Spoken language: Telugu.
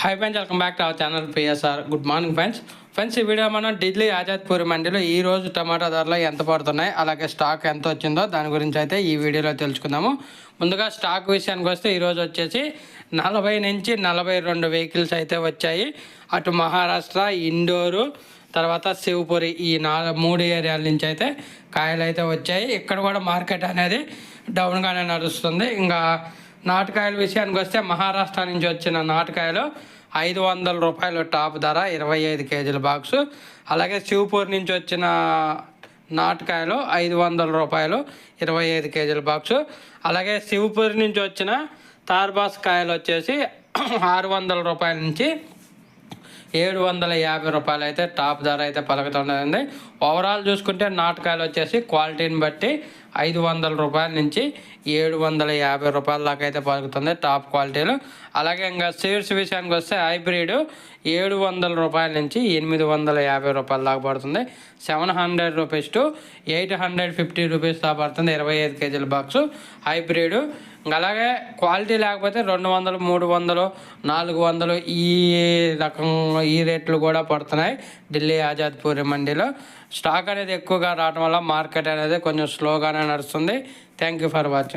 Hi friends welcome back to our channel PSR good morning friends friends ఈ వీడియో మనం ఢిల్లీ ఆజాద్పూర్ మండీలో ఈ రోజు టమాటా ధరలు ఎంత పడుతున్నాయి అలాగే స్టాక్ ఎంత వచ్చిందో దాని గురించి అయితే ఈ వీడియోలో తెలుసుకుందాము. ముందుగా స్టాక్ విషయానికి వస్తే ఈరోజు వచ్చేసి నలభై నుంచి నలభై రెండు వెహికల్స్ అయితే వచ్చాయి. అటు మహారాష్ట్ర ఇండోరు తర్వాత శివపురి ఈ నాలుగు మూడు ఏరియాల నుంచి అయితే కాయలు అయితే వచ్చాయి. ఇక్కడ కూడా మార్కెట్ అనేది డౌన్గానే నడుస్తుంది. ఇంకా నాటుకాయల విషయానికి వస్తే మహారాష్ట్ర నుంచి వచ్చిన నాటుకాయలు ఐదు వందల రూపాయలు టాప్ ధర ఇరవై ఐదు కేజీల బాక్సు. అలాగే శివపూర్ నుంచి వచ్చిన నాటుకాయలు ఐదు వందల రూపాయలు ఇరవై ఐదు కేజీల బాక్సు. అలాగే శివపూర్ నుంచి వచ్చిన తార్బాస్ కాయలు వచ్చేసి ఆరు వందల రూపాయల నుంచి ఏడు వందల యాభై రూపాయలు అయితే టాప్ ధర అయితే పలుకుతుందండి ఓవరాల్ చూసుకుంటే నాటకాయలు వచ్చేసి క్వాలిటీని బట్టి ఐదు వందల రూపాయల నుంచి ఏడు వందల యాభై రూపాయల దాకా అయితే పలుకుతుంది టాప్ క్వాలిటీలు. అలాగే ఇంకా సీడ్స్ విషయానికి వస్తే హైబ్రిడ్ ఏడు వందల రూపాయల నుంచి ఎనిమిది వందల యాభై రూపాయల దాకా పడుతుంది. Seven hundred rupees to eight hundred fifty rupees దాకా పడుతుంది. ఇరవై ఐదు కేజీల బాక్సు. హైబ్రిడ్ అలాగే క్వాలిటీ లేకపోతే రెండు వందలు మూడు వందలు నాలుగు వందలు ఈ రకం ఈ రేట్లు కూడా పడుతున్నాయి. ఢిల్లీ ఆజాద్పూరి మండీలో. స్టాక్ అనేది ఎక్కువగా రావడం వల్ల మార్కెట్ అనేది కొంచెం స్లోగానే నడుస్తుంది. Thank you for watching.